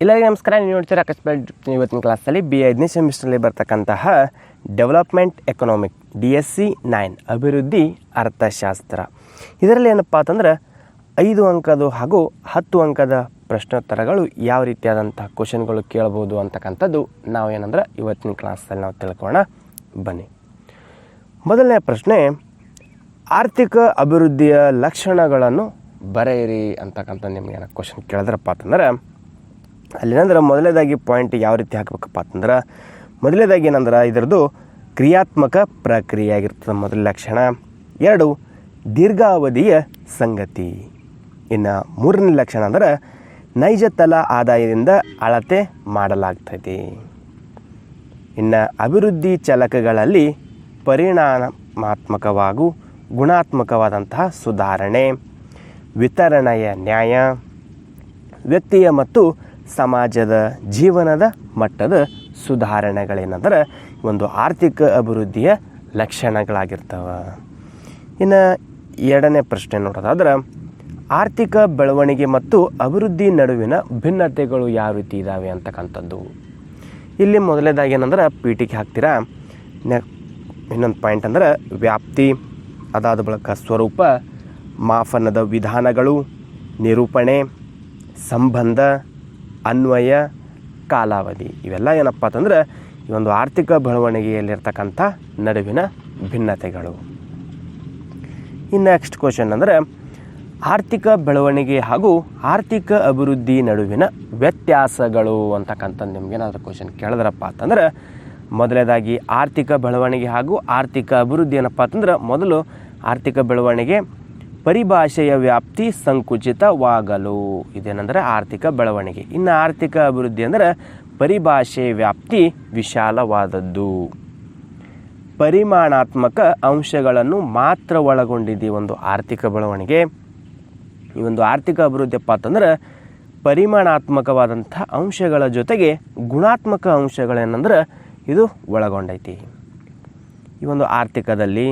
ಎಲ್ಲರಿಗೂ ನಮಸ್ಕಾರ, ನೀವು ನೋಡ್ತೀರಾ ಅಕಸ್ಮಾತ್ ಇವತ್ತಿನ ಕ್ಲಾಸಲ್ಲಿ ಬಿ ಐದನೇ ಸೆಮಿಸ್ಟ್ರಲ್ಲಿ ಬರ್ತಕ್ಕಂತಹ development economic D S C nine ಅಭಿವೃದ್ಧಿ ಅರ್ಥಶಾಸ್ತ್ರ. ಇದರಲ್ಲಿ ಏನಪ್ಪ ಅಂತಂದ್ರೆ ಐದು ಅಂಕದು ಹಾಗೂ ಹತ್ತು ಅಂಕದ ಪ್ರಶ್ನೋತ್ತರಗಳು ಯಾವ ರೀತಿಯಾದಂಥ ಕ್ವಶನ್ಗಳು ಕೇಳ್ಬೋದು ಅಂತಕ್ಕಂಥದ್ದು ನಾವು ಏನಂದ್ರೆ ಇವತ್ತಿನ ಕ್ಲಾಸಲ್ಲಿ ನಾವು ತಿಳ್ಕೊಳ್ಳೋಣ. ಬನ್ನಿ. ಮೊದಲನೇ ಪ್ರಶ್ನೆ, ಆರ್ಥಿಕ ಅಭಿವೃದ್ಧಿಯ ಲಕ್ಷಣಗಳನ್ನು ಬರೆಯಿರಿ ಅಂತಕ್ಕಂಥ ನಿಮ್ಗೆ ಏನೋ ಕ್ವಶನ್ ಕೇಳಿದ್ರಪ್ಪ ಅಂತಂದ್ರೆ ಅಲ್ಲೇನಂದ್ರೆ ಮೊದಲನೇದಾಗಿ ಪಾಯಿಂಟ್ ಯಾವ ರೀತಿ ಹಾಕಬೇಕಪ್ಪ ಅಂತಂದ್ರೆ, ಮೊದಲನೇದಾಗಿ ಏನಂದ್ರೆ ಇದರದ್ದು ಕ್ರಿಯಾತ್ಮಕ ಪ್ರಕ್ರಿಯೆ ಆಗಿರ್ತದೆ ಮೊದಲ ಲಕ್ಷಣ. ಎರಡು, ದೀರ್ಘಾವಧಿಯ ಸಂಗತಿ. ಇನ್ನು ಮೂರನೇ ಲಕ್ಷಣ ಅಂದ್ರೆ ನೈಜ ತಲ ಆದಾಯದಿಂದ ಅಳತೆ ಮಾಡಲಾಗ್ತೈತಿ. ಇನ್ನು ಅಭಿವೃದ್ಧಿ ಚಲಕಗಳಲ್ಲಿ ಪರಿಣಾಮಾತ್ಮಕವಾಗು, ಗುಣಾತ್ಮಕವಾದಂತಹ ಸುಧಾರಣೆ. ವಿತರಣೆಯ ನ್ಯಾಯ. ವ್ಯಕ್ತಿಯ ಮತ್ತು ಸಮಾಜದ ಜೀವನದ ಮಟ್ಟದ ಸುಧಾರಣೆಗಳೇನಂದ್ರೆ ಒಂದು ಆರ್ಥಿಕ ಅಭಿವೃದ್ಧಿಯ ಲಕ್ಷಣಗಳಾಗಿರ್ತವೆ. ಇನ್ನು ಎರಡನೇ ಪ್ರಶ್ನೆ ನೋಡೋದಾದ್ರೆ, ಆರ್ಥಿಕ ಬೆಳವಣಿಗೆ ಮತ್ತು ಅಭಿವೃದ್ಧಿ ನಡುವಿನ ಭಿನ್ನತೆಗಳು ಯಾವ ರೀತಿ ಇದ್ದಾವೆ ಅಂತಕ್ಕಂಥದ್ದು? ಇಲ್ಲಿ ಮೊದಲೇದಾಗಿ ಏನಂದ್ರೆ ಪೀಟಿಗೆ ಹಾಕ್ತೀರಾ? ನೆ, ಇನ್ನೊಂದು ಪಾಯಿಂಟ್ ಅಂದ್ರೆ, ವ್ಯಾಪ್ತಿ, ಅದಾದ ಬಳಿಕ ಸ್ವರೂಪ, ಮಾಪನದ ವಿಧಾನಗಳು, ನಿರೂಪಣೆ, ಸಂಬಂಧ ಅನ್ವಯ ಕಾಲಾವಧಿ. ಇವೆಲ್ಲ ಏನಪ್ಪ ಅಂತಂದ್ರೆ ಈ ಒಂದು ಆರ್ಥಿಕ ಬೆಳವಣಿಗೆಯಲ್ಲಿರ್ತಕ್ಕಂಥ ನಡುವಿನ ಭಿನ್ನತೆಗಳು. ಇನ್ನು ನೆಕ್ಸ್ಟ್ ಕ್ವಶನ್ ಅಂದರೆ ಆರ್ಥಿಕ ಬೆಳವಣಿಗೆ ಹಾಗೂ ಆರ್ಥಿಕ ಅಭಿವೃದ್ಧಿ ನಡುವಿನ ವ್ಯತ್ಯಾಸಗಳು ಅಂತಕ್ಕಂಥದ್ದು ನಿಮಗೇನಾದರೂ ಕ್ವಶನ್ ಕೇಳಿದ್ರಪ್ಪ ಅಂತಂದ್ರೆ ಮೊದಲನೇದಾಗಿ ಆರ್ಥಿಕ ಬೆಳವಣಿಗೆ ಹಾಗೂ ಆರ್ಥಿಕ ಅಭಿವೃದ್ಧಿ ಏನಪ್ಪ ಅಂತಂದ್ರೆ ಮೊದಲು ಆರ್ಥಿಕ ಬೆಳವಣಿಗೆ ಪರಿಭಾಷೆಯ ವ್ಯಾಪ್ತಿ ಸಂಕುಚಿತವಾಗಲು. ಇದೇನೆಂದರೆ ಆರ್ಥಿಕ ಬೆಳವಣಿಗೆ. ಇನ್ನು ಆರ್ಥಿಕ ಅಭಿವೃದ್ಧಿ ಅಂದರೆ ಪರಿಭಾಷೆ ವ್ಯಾಪ್ತಿ ವಿಶಾಲವಾದದ್ದು. ಪರಿಮಾಣಾತ್ಮಕ ಅಂಶಗಳನ್ನು ಮಾತ್ರ ಒಳಗೊಂಡಿದೆ ಒಂದು ಆರ್ಥಿಕ ಬೆಳವಣಿಗೆ. ಈ ಒಂದು ಆರ್ಥಿಕ ಅಭಿವೃದ್ಧಿಯಪ್ಪ ಅಂತಂದ್ರೆ ಪರಿಮಾಣಾತ್ಮಕವಾದಂಥ ಅಂಶಗಳ ಜೊತೆಗೆ ಗುಣಾತ್ಮಕ ಅಂಶಗಳೇನಂದ್ರೆ ಇದು ಒಳಗೊಂಡೈತಿ. ಈ ಒಂದು ಆರ್ಥಿಕದಲ್ಲಿ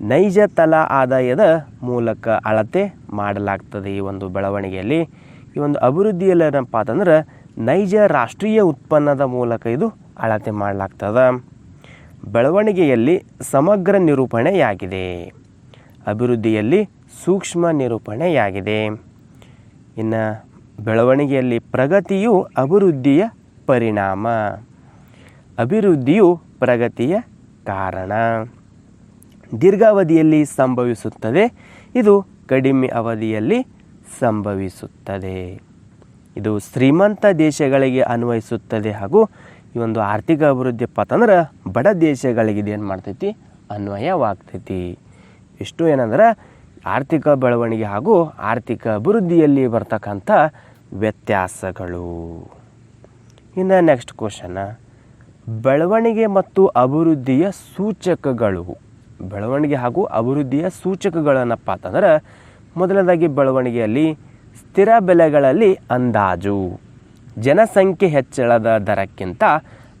ನೈಜ ತಲಾ ಆದಾಯದ ಮೂಲಕ ಅಳತೆ ಮಾಡಲಾಗ್ತದೆ ಈ ಒಂದು ಬೆಳವಣಿಗೆಯಲ್ಲಿ. ಈ ಒಂದು ಅಭಿವೃದ್ಧಿಯಲ್ಲಿ ಏನಪ್ಪ ಅಂತಂದ್ರೆ ನೈಜ ರಾಷ್ಟ್ರೀಯ ಉತ್ಪನ್ನದ ಮೂಲಕ ಇದು ಅಳತೆ ಮಾಡಲಾಗ್ತದೆ. ಬೆಳವಣಿಗೆಯಲ್ಲಿ ಸಮಗ್ರ ನಿರೂಪಣೆಯಾಗಿದೆ. ಅಭಿವೃದ್ಧಿಯಲ್ಲಿ ಸೂಕ್ಷ್ಮ ನಿರೂಪಣೆಯಾಗಿದೆ. ಇನ್ನು ಬೆಳವಣಿಗೆಯಲ್ಲಿ ಪ್ರಗತಿಯು ಅಭಿವೃದ್ಧಿಯ ಪರಿಣಾಮ. ಅಭಿವೃದ್ಧಿಯು ಪ್ರಗತಿಯ ಕಾರಣ. ದೀರ್ಘಾವಧಿಯಲ್ಲಿ ಸಂಭವಿಸುತ್ತದೆ. ಇದು ಕಡಿಮೆ ಅವಧಿಯಲ್ಲಿ ಸಂಭವಿಸುತ್ತದೆ. ಇದು ಶ್ರೀಮಂತ ದೇಶಗಳಿಗೆ ಅನ್ವಯಿಸುತ್ತದೆ ಹಾಗೂ ಈ ಒಂದು ಆರ್ಥಿಕ ಅಭಿವೃದ್ಧಿ ಪತ್ತಂದ್ರೆ ಬಡ ದೇಶಗಳಿಗೆ ಇದೇನು ಮಾಡ್ತೈತಿ? ಅನ್ವಯವಾಗ್ತೈತಿ. ಇಷ್ಟು ಏನಂದ್ರೆ ಆರ್ಥಿಕ ಬೆಳವಣಿಗೆ ಹಾಗೂ ಆರ್ಥಿಕ ಅಭಿವೃದ್ಧಿಯಲ್ಲಿ ಬರ್ತಕ್ಕಂಥ ವ್ಯತ್ಯಾಸಗಳು. ಇನ್ನು ನೆಕ್ಸ್ಟ್ ಕ್ವಶನ್ ಬೆಳವಣಿಗೆ ಮತ್ತು ಅಭಿವೃದ್ಧಿಯ ಸೂಚಕಗಳು. ಬೆಳವಣಿಗೆ ಹಾಗೂ ಅಭಿವೃದ್ಧಿಯ ಸೂಚಕಗಳನ್ನಪ್ಪ ಅಂತಂದ್ರೆ ಮೊದಲನೇದಾಗಿ ಬೆಳವಣಿಗೆಯಲ್ಲಿ ಸ್ಥಿರ ಬೆಲೆಗಳಲ್ಲಿ ಅಂದಾಜು. ಜನಸಂಖ್ಯೆ ಹೆಚ್ಚಳದ ದರಕ್ಕಿಂತ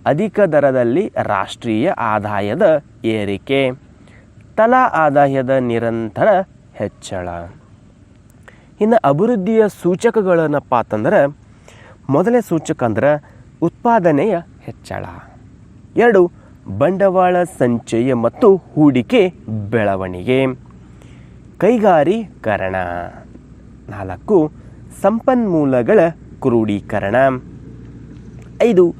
ಅಧಿಕ ದರದಲ್ಲಿ ರಾಷ್ಟ್ರೀಯ ಆದಾಯದ ಏರಿಕೆ. ತಲಾ ಆದಾಯದ ನಿರಂತರ ಹೆಚ್ಚಳ. ಇನ್ನು ಅಭಿವೃದ್ಧಿಯ ಸೂಚಕಗಳನ್ನಪ್ಪ ಅಂತಂದ್ರೆ ಮೊದಲೇ ಸೂಚಕ ಅಂದ್ರೆ ಉತ್ಪಾದನೆಯ ಹೆಚ್ಚಳ. ಎರಡು ಬಂಡವಾಳ ಸಂಚಯ ಮತ್ತು ಹೂಡಿಕೆ ಬೆಳವಣಿಗೆ. ಕೈಗಾರೀಕರಣ ನಾಲ್ಕು, ಸಂಪನ್ಮೂಲಗಳ ಕ್ರೋಢೀಕರಣ ಐದು,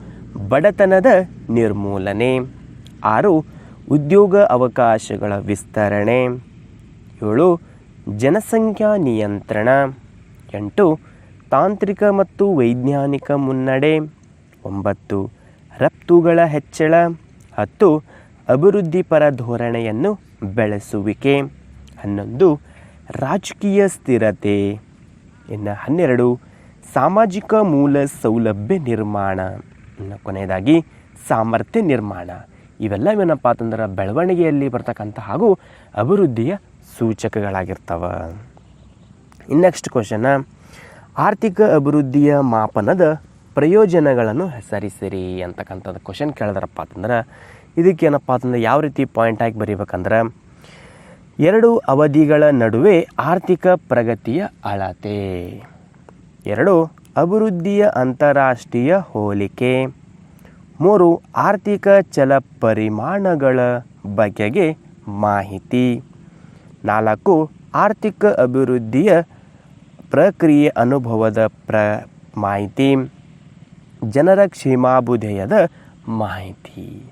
ಬಡತನದ ನಿರ್ಮೂಲನೆ. ಆರು, ಉದ್ಯೋಗ ಅವಕಾಶಗಳ ವಿಸ್ತರಣೆ. ಏಳು, ಜನಸಂಖ್ಯಾ ನಿಯಂತ್ರಣ. ಎಂಟು, ತಾಂತ್ರಿಕ ಮತ್ತು ವೈಜ್ಞಾನಿಕ ಮುನ್ನಡೆ. ಒಂಬತ್ತು, ರಫ್ತುಗಳ ಹೆಚ್ಚಳ. ಹತ್ತು ಅಭಿವೃದ್ಧಿಪರ ಧೋರಣೆಯನ್ನು ಬೆಳೆಸುವಿಕೆ. ಹನ್ನೊಂದು, ರಾಜಕೀಯ ಸ್ಥಿರತೆ. ಇನ್ನು ಹನ್ನೆರಡು, ಸಾಮಾಜಿಕ ಮೂಲ ಸೌಲಭ್ಯ ನಿರ್ಮಾಣ. ಇನ್ನು ಕೊನೆಯದಾಗಿ, ಸಾಮರ್ಥ್ಯ ನಿರ್ಮಾಣ. ಇವೆಲ್ಲ ಏನಪ್ಪ ಅಂತಂದ್ರೆ ಬೆಳವಣಿಗೆಯಲ್ಲಿ ಬರ್ತಕ್ಕಂಥ ಹಾಗೂ ಅಭಿವೃದ್ಧಿಯ ಸೂಚಕಗಳಾಗಿರ್ತವೆ. ಇನ್ನು ನೆಕ್ಸ್ಟ್ ಕ್ವಶನ, ಆರ್ಥಿಕ ಅಭಿವೃದ್ಧಿಯ ಮಾಪನದ ಪ್ರಯೋಜನಗಳನ್ನು ಹೆಸರಿಸಿರಿ ಅಂತಕ್ಕಂಥದ್ದು ಕ್ವಶನ್ ಕೇಳಿದ್ರಪ್ಪ ಅಂತಂದ್ರೆ, ಇದಕ್ಕೇನಪ್ಪ ಅಂತಂದ್ರೆ ಯಾವ ರೀತಿ ಪಾಯಿಂಟ್ ಆಗಿ ಬರೀಬೇಕಂದ್ರೆ, ಎರಡು ಅವಧಿಗಳ ನಡುವೆ ಆರ್ಥಿಕ ಪ್ರಗತಿಯ ಅಳತೆ. ಎರಡು, ಅಭಿವೃದ್ಧಿಯ ಅಂತಾರಾಷ್ಟ್ರೀಯ ಹೋಲಿಕೆ. ಮೂರು, ಆರ್ಥಿಕ ಚಲ ಪರಿಮಾಣಗಳ ಬಗೆಗೆ ಮಾಹಿತಿ. ನಾಲ್ಕು, ಆರ್ಥಿಕ ಅಭಿವೃದ್ಧಿಯ ಪ್ರಕ್ರಿಯೆ ಅನುಭವದ ಪ್ರ, ಮಾಹಿತಿ. ಜನರ ಕ್ಷೇಮಾಭುದಯದ ಮಾಹಿತಿ.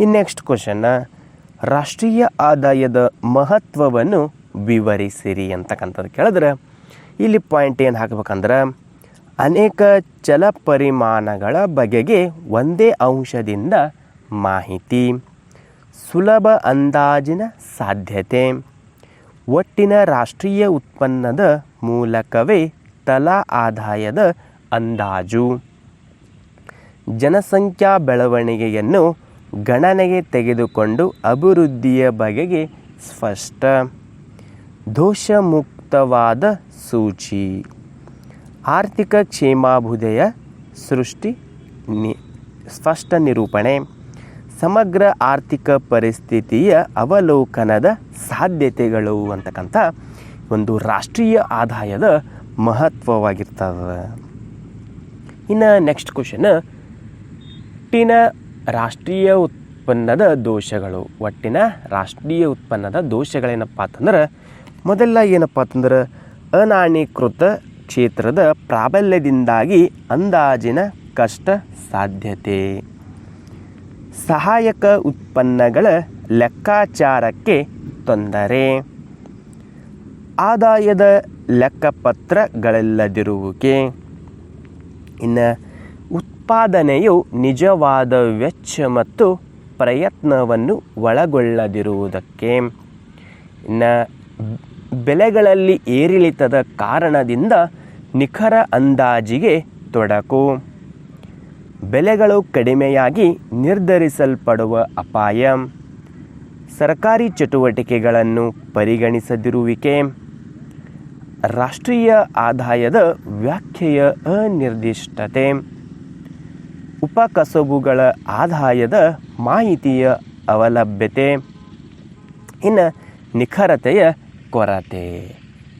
ಇನ್ನು ನೆಕ್ಸ್ಟ್ ಕ್ವಶನ್ ರಾಷ್ಟ್ರೀಯ ಆದಾಯದ ಮಹತ್ವವನ್ನು ವಿವರಿಸಿರಿ ಅಂತಕ್ಕಂಥದ್ದು ಕೇಳಿದ್ರೆ, ಇಲ್ಲಿ ಪಾಯಿಂಟ್ ಏನು ಹಾಕ್ಬೇಕಂದ್ರೆ, ಅನೇಕ ಚಲ ಪರಿಮಾಣಗಳ ಬಗೆಗೆ ಒಂದೇ ಅಂಶದಿಂದ ಮಾಹಿತಿ, ಸುಲಭ ಅಂದಾಜಿನ ಸಾಧ್ಯತೆ, ಒಟ್ಟಿನ ರಾಷ್ಟ್ರೀಯ ಉತ್ಪನ್ನದ ಮೂಲಕವೇ ತಲಾ ಆದಾಯದ ಅಂದಾಜು. ಜನಸಂಖ್ಯಾ ಬೆಳವಣಿಗೆಯನ್ನು ಗಣನೆಗೆ ತೆಗೆದುಕೊಂಡು ಅಭಿವೃದ್ಧಿಯ ಬಗೆಗೆ ಸ್ಪಷ್ಟ. ದೋಷಮುಕ್ತವಾದ ಸೂಚಿ. ಆರ್ಥಿಕ ಕ್ಷೇಮಾಭುದಯ ಸೃಷ್ಟಿ ನಿ, ಸ್ಪಷ್ಟ ನಿರೂಪಣೆ. ಸಮಗ್ರ ಆರ್ಥಿಕ ಪರಿಸ್ಥಿತಿಯ ಅವಲೋಕನದ ಸಾಧ್ಯತೆಗಳು ಅಂತಕ್ಕಂಥ ಒಂದು ರಾಷ್ಟ್ರೀಯ ಆದಾಯದ ಮಹತ್ವವಾಗಿರ್ತದೆ. ಇನ್ನು ನೆಕ್ಸ್ಟ್ ಕ್ವಶನ್ ಒಟ್ಟಿನ ರಾಷ್ಟ್ರೀಯ ಉತ್ಪನ್ನದ ದೋಷಗಳು, ಒಟ್ಟಿನ ರಾಷ್ಟ್ರೀಯ ಉತ್ಪನ್ನದ ದೋಷಗಳೇನಪ್ಪ ಅಂತಂದ್ರೆ, ಮೊದಲ ಏನಪ್ಪ ಅಂತಂದ್ರೆ, ಅನಾಣೀಕೃತ ಕ್ಷೇತ್ರದ ಪ್ರಾಬಲ್ಯದಿಂದಾಗಿ ಅಂದಾಜಿನ ಕಷ್ಟ ಸಾಧ್ಯತೆ. ಸಹಾಯಕ ಉತ್ಪನ್ನಗಳ ಲೆಕ್ಕಾಚಾರಕ್ಕೆ ತೊಂದರೆ. ಆದಾಯದ ಲೆಕ್ಕಪತ್ರಗಳಿಲ್ಲದಿರುವಿಕೆ. ಇನ್ನು ಉತ್ಪಾದನೆಯು ನಿಜವಾದ ವೆಚ್ಚ ಮತ್ತು ಪ್ರಯತ್ನವನ್ನು ಒಳಗೊಳ್ಳದಿರುವುದಕ್ಕೆ ಇನ್ನು ಬೆಲೆಗಳಲ್ಲಿ ಏರಿಳಿತದ ಕಾರಣದಿಂದ ನಿಖರ ಅಂದಾಜಿಗೆ ತೊಡಕು. ಬೆಲೆಗಳು ಕಡಿಮೆಯಾಗಿ ನಿರ್ಧರಿಸಲ್ಪಡುವ ಅಪಾಯ. ಸರ್ಕಾರಿ ಚಟುವಟಿಕೆಗಳನ್ನು ಪರಿಗಣಿಸದಿರುವಿಕೆ. ರಾಷ್ಟ್ರೀಯ ಆದಾಯದ ವ್ಯಾಖ್ಯೆಯ ಅನಿರ್ದಿಷ್ಟತೆ. ಉಪಕಸಬುಗಳ ಆದಾಯದ ಮಾಹಿತಿಯ ಅವಲಭ್ಯತೆ, ಇನ್ನು ನಿಖರತೆಯ ಕೊರತೆ.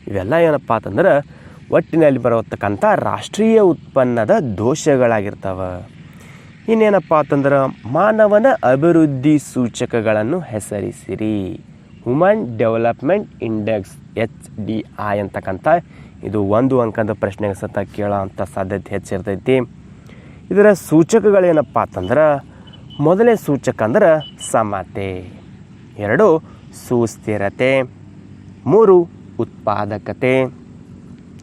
ಇವೆಲ್ಲ ಏನಪ್ಪ ಅಂತಂದ್ರೆ ಒಟ್ಟಿನಲ್ಲಿ ಬರತಕ್ಕಂಥ ರಾಷ್ಟ್ರೀಯ ಉತ್ಪನ್ನದ ದೋಷಗಳಾಗಿರ್ತವೆ. ಇನ್ನೇನಪ್ಪ ಅಂತಂದ್ರೆ ಮಾನವನ ಅಭಿವೃದ್ಧಿ ಸೂಚಕಗಳನ್ನು ಹೆಸರಿಸಿರಿ. Human development index H D I ಅಂತಕ್ಕಂಥ ಇದು ಒಂದು ಅಂಕದ ಪ್ರಶ್ನೆಗೆ ಸತ ಕೇಳೋ ಅಂಥ ಸಾಧ್ಯತೆ ಹೆಚ್ಚಿರ್ತೈತಿ. ಇದರ ಸೂಚಕಗಳೇನಪ್ಪ ಅಂತಂದ್ರೆ, ಮೊದಲೇ ಸೂಚಕ ಅಂದ್ರೆ ಸಮತೆ. ಎರಡು, ಸುಸ್ಥಿರತೆ. ಮೂರು, ಉತ್ಪಾದಕತೆ.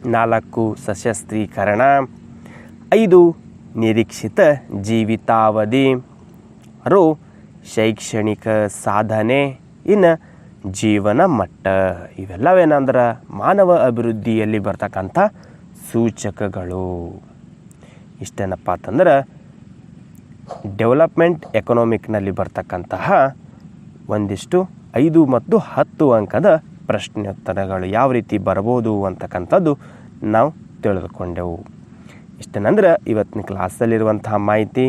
ನಾಲ್ಕು, ಸಶಸ್ತ್ರೀಕರಣ. ಐದು, ನಿರೀಕ್ಷಿತ ಜೀವಿತಾವಧಿ. ಆರು, ಶೈಕ್ಷಣಿಕ ಸಾಧನೆ. ಇನ್ನು, ಜೀವನ ಮಟ್ಟ. ಇವೆಲ್ಲವೇನಂದ್ರೆ ಮಾನವ ಅಭಿವೃದ್ಧಿಯಲ್ಲಿ ಬರ್ತಕ್ಕಂಥ ಸೂಚಕಗಳು. ಇಷ್ಟೇನಪ್ಪ ಅಂತಂದ್ರೆ ಡೆವಲಪ್ಮೆಂಟ್ ಎಕನಾಮಿಕ್ನಲ್ಲಿ ಬರ್ತಕ್ಕಂತಹ ಒಂದಿಷ್ಟು ಐದು ಮತ್ತು ಹತ್ತು ಅಂಕದ ಪ್ರಶ್ನೋತ್ತರಗಳು ಯಾವ ರೀತಿ ಬರ್ಬೋದು ಅಂತಕ್ಕಂಥದ್ದು ನಾವು ತಿಳಿದುಕೊಂಡೆವು. ಇಷ್ಟೇನಂದ್ರೆ ಇವತ್ತಿನ ಕ್ಲಾಸಲ್ಲಿರುವಂತಹ ಮಾಹಿತಿ.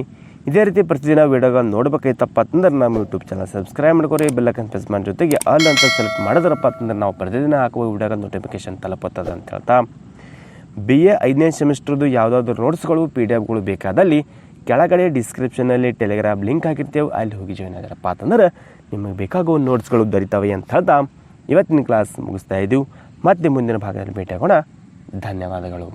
ಇದೇ ರೀತಿ ಪ್ರತಿದಿನ ವಿಡಿಯೋಗಳನ್ನು ನೋಡ್ಬೇಕಾಯ್ತಪ್ಪ ಅಂತಂದ್ರೆ ನಮ್ಮ ಯೂಟ್ಯೂಬ್ ಚಾನಲ್ ಸಬ್ಸ್ಕ್ರೈಬ್ ಮಾಡ್ಕೊರಿ ಬೆಲ್ಲಕ್ಕನ್ ಪ್ರೆಸ್ ಮಾಡಿ ಜೊತೆಗೆ ಆಲ್ ಅಂತ ಸೆಲೆಕ್ಟ್ ಮಾಡಿದ್ರಪ್ಪ ಅಂತಂದ್ರೆ ನಾವು ಪ್ರತಿದಿನ ಹಾಕುವ ವಿಡಿಯೋಗಳ ನೋಟಿಫಿಕೇಶನ್ ತಲುಪುತ್ತದೆ ಅಂತ ಹೇಳ್ತಾ. ಬಿ ಎ ಐದನೇ ಸೆಮಿಸ್ಟರ್ದು ಯಾವುದಾದ್ರು ನೋಟ್ಸ್ಗಳು ಪಿ ಡಿ ಎಫ್ಗಳು ಬೇಕಾದಲ್ಲಿ ಕೆಳಗಡೆ ಡಿಸ್ಕ್ರಿಪ್ಷನಲ್ಲಿ ಟೆಲಿಗ್ರಾಮ್ ಲಿಂಕ್ ಹಾಕಿರ್ತೇವೆ, ಅಲ್ಲಿ ಹೋಗಿ ಜಾಯ್ನ್ ಆಗಿರಪ್ಪ ಅಂತಂದ್ರೆ ನಿಮಗೆ ಬೇಕಾಗುವ ನೋಟ್ಸ್ಗಳು ದೊರೀತವೆ ಅಂತ ಹೇಳ್ತಾ ಇವತ್ತಿನ ಕ್ಲಾಸ್ ಮುಗಿಸ್ತಾ ಇದ್ದೀವಿ ಮತ್ತೆ ಮುಂದಿನ ಭಾಗದಲ್ಲಿ ಭೇಟಿಯಾಗೋಣ. ಧನ್ಯವಾದಗಳು.